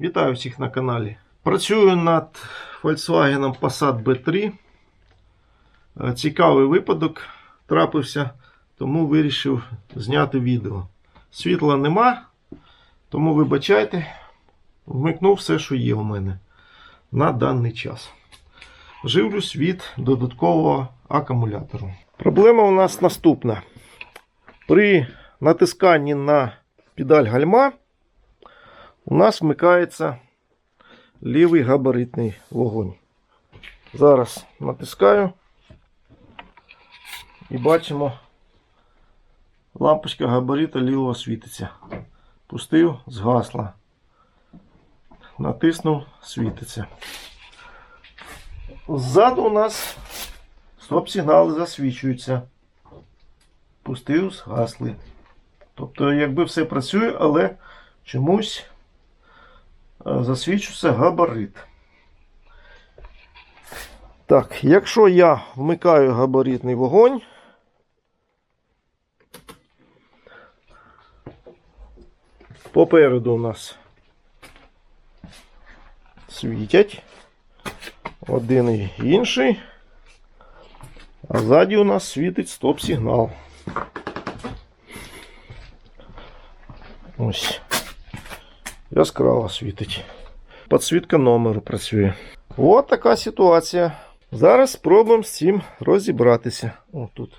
Вітаю всіх на каналі. Працюю над Volkswagen Passat B3. Е, Цікавий випадок трапився, тому вирішив зняти відео. Світла нема, тому вибачайте, вмикнув все, що є у мене на даний час. Живлюсь від додаткового акумулятору. Проблема у нас наступна. При натисканні на педаль гальма у нас вмикається лівий габаритний вогонь. Зараз натискаю і бачимо, лампочка габарита лівого світиться. Пустив, згасла. Натиснув, світиться. Ззаду у нас стоп-сигнали засвічуються. Пустив, згасли. Тобто, якби все працює, але чомусь е, засвічується габарит. Так, якщо я вмикаю габаритний вогонь, попереду у нас світять один і інший, а ззаді у нас світить стоп-сигнал. Ось. Яскраво світить. Підсвітка номеру працює. От така ситуація. Зараз спробуємо з цим розібратися. О, тут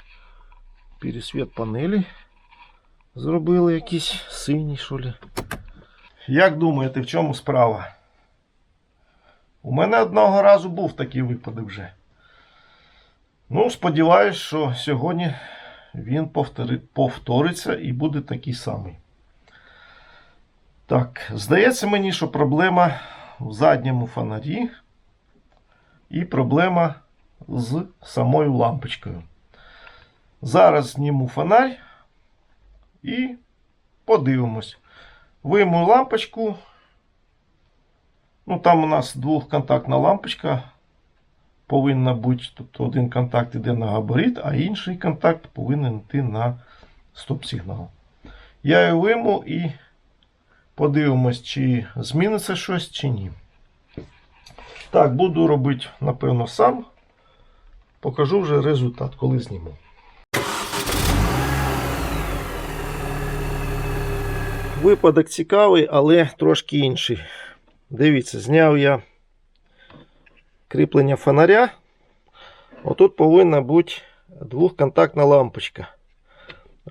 пересвіт панелі. Зробили якийсь синій, що ли. Як думаєте, в чому справа? У мене одного разу був такий випадок вже. Ну, сподіваюсь, що сьогодні він повтори... повториться і буде такий самий. Так, здається мені, що проблема в задньому фонарі і проблема з самою лампочкою. Зараз зніму фонарь і подивимось. Вийму лампочку. Ну, там у нас двохконтактна лампочка повинна бути. Тобто один контакт йде на габарит, а інший контакт повинен йти на стоп-сигнал. Я її вийму і Подивимось, чи зміниться щось, чи ні. Так, буду робити, напевно, сам. Покажу вже результат, коли зніму. Випадок цікавий, але трошки інший. Дивіться, зняв я кріплення фонаря. Отут повинна бути двохконтактна лампочка.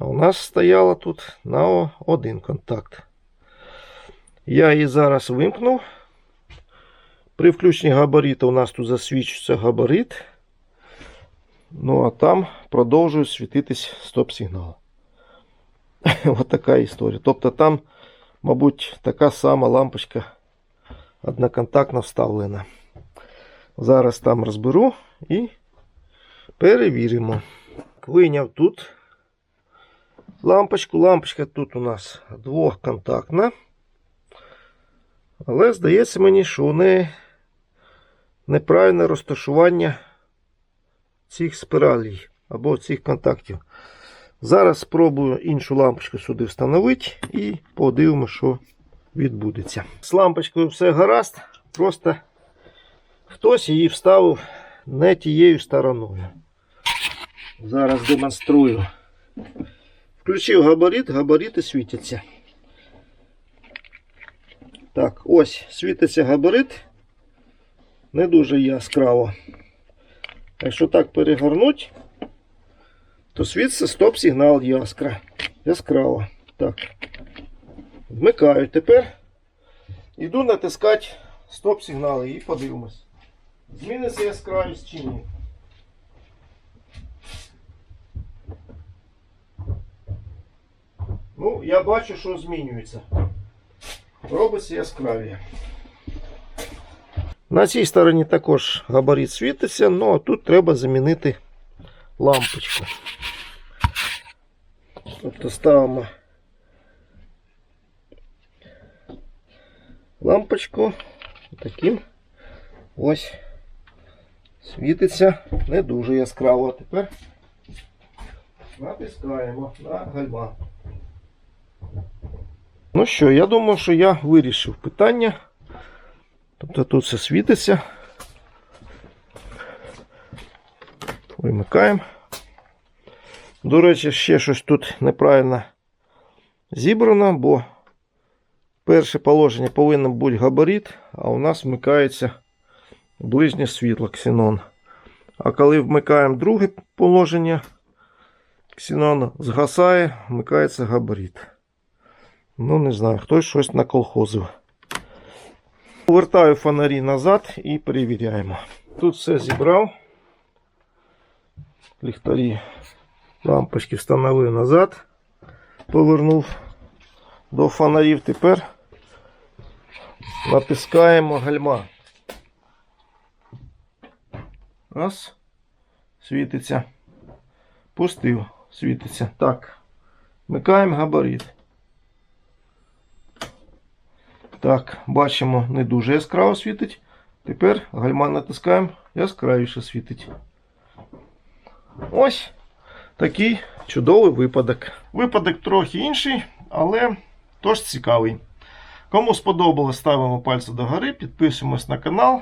А у нас стояла тут на один контакт. Я її зараз вимкнув. При включенні габариту у нас тут засвічується габарит. Ну а там продовжує світитись стоп-сигнал. Ось така історія. Тобто там, мабуть, така сама лампочка одноконтактно вставлена. Зараз там розберу і перевіримо. Вийняв тут лампочку. Лампочка тут у нас двохконтактна. Але здається мені, що неї неправильне розташування цих спіралей або цих контактів. Зараз спробую іншу лампочку сюди встановити і подивимося, що відбудеться. З лампочкою все гаразд, просто хтось її вставив не тією стороною. Зараз демонструю. Включив габарит, габарити світяться. Так, ось світиться габарит. Не дуже яскраво. Якщо так перегорнуть, то світиться стоп-сигнал яскра. Яскраво. Так. Вмикаю тепер. Іду натискати стоп-сигнали і подивимось. Зміниться яскравість чи ні. Ну, я бачу, що змінюється робиться яскравіше. На цій стороні також габарит світиться, але тут треба замінити лампочку. Тобто ставимо лампочку таким ось світиться не дуже яскраво. Тепер натискаємо на гальма. Ну що, я думаю, що я вирішив питання Тобто тут все світиться. Вимикаємо. До речі, ще щось тут неправильно зібрано, бо перше положення повинен бути габарит, а у нас вмикається ближнє світло ксенон. А коли вмикаємо друге положення, ксенон згасає, вмикається габарит. Ну, не знаю, хтось щось наколхозив. Повертаю фонарі назад і перевіряємо. Тут все зібрав. Ліхтарі лампочки встановив назад. Повернув до фонарів. Тепер натискаємо гальма. Раз. Світиться. Пустив. Світиться. Так. Вмикаємо габарит. Так, бачимо, не дуже яскраво світить. Тепер гальма натискаємо, яскравіше світить. Ось такий чудовий випадок. Випадок трохи інший, але тож цікавий. Кому сподобалось, ставимо пальці догори, підписуємось на канал.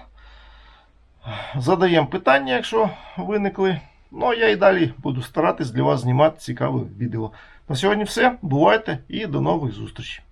Задаємо питання, якщо виникли. Ну а я і далі буду старатись для вас знімати цікаве відео. На сьогодні все. Бувайте і до нових зустрічей.